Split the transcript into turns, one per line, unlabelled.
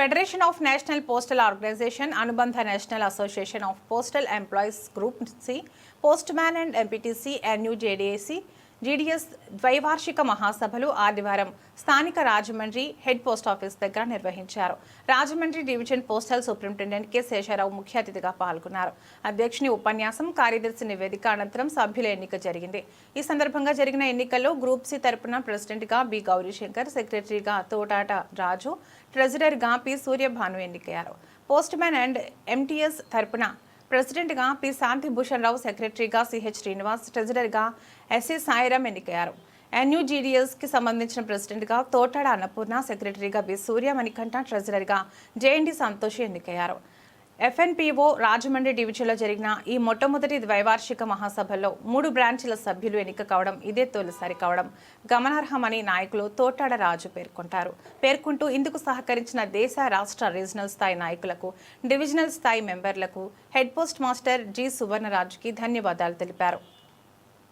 Federation of National Postal Organization, Anubandha National Association of Postal Employees Group C, Postman and MPTC and New JDAC GDS ద్వైవార్షిక మహాసభలు ఆదివారం స్థానిక Rajahmundry head post office దగ్గర నిర్వహించారు. Rajahmundry division postal superintendent K. Sesharao ముఖ్య అతిథిగా పాల్గొన్నారు. అధ్యక్షుని ఉపన్యాసం కార్యదర్శి నివేదిక అనంతరం సభ్యుల ఎన్నిక జరిగింది. ఈ సందర్భంగా జరిగిన ఎన్నికల్లో గ్రూప్ సి తరపున ప్రెసిడెంట్గా బి. గౌరీశంకర్ సెక్రటరీగా తోటాట రాజు ట్రెజరర్గా పి. సూర్యభాను ఎన్నికయ్యారు. పోస్ట్ మ్యాన్ అండ్ ఎంటీఎస్ తరపున ప్రెసిడెంట్గా పి. శాంతిభూషణ్ రావు సెక్రటరీగా సిహెచ్ శ్రీనివాస్ ట్రెజరర్గా ఎస్ఏ సాయిరామ్ ఎన్నికయ్యారు. ఎన్యూజీడీఎస్కి సంబంధించిన ప్రెసిడెంట్గా తోటాడ అన్నపూర్ణ సెక్రటరీగా బి. సూర్య మణికంఠ ట్రెజరర్గా జేఎన్డి సంతోషి ఎన్నికయ్యారు. ఎఫ్ఎన్పిఓ రాజమండ్రి డివిజన్లో జరిగిన ఈ మొట్టమొదటి ద్వైవార్షిక మహాసభలో మూడు బ్రాంచీల సభ్యులు ఎన్నిక కావడం ఇదే తొలిసారి కావడం గమనార్హమని నాయకులు తోటాడ రాజు పేర్కొంటారు. పేర్కొంటూ ఇందుకు సహకరించిన దేశ రాష్ట్ర రీజనల్ స్థాయి నాయకులకు డివిజనల్ స్థాయి మెంబర్లకు హెడ్ పోస్ట్ మాస్టర్ జి సువర్ణరాజుకి ధన్యవాదాలు తెలిపారు.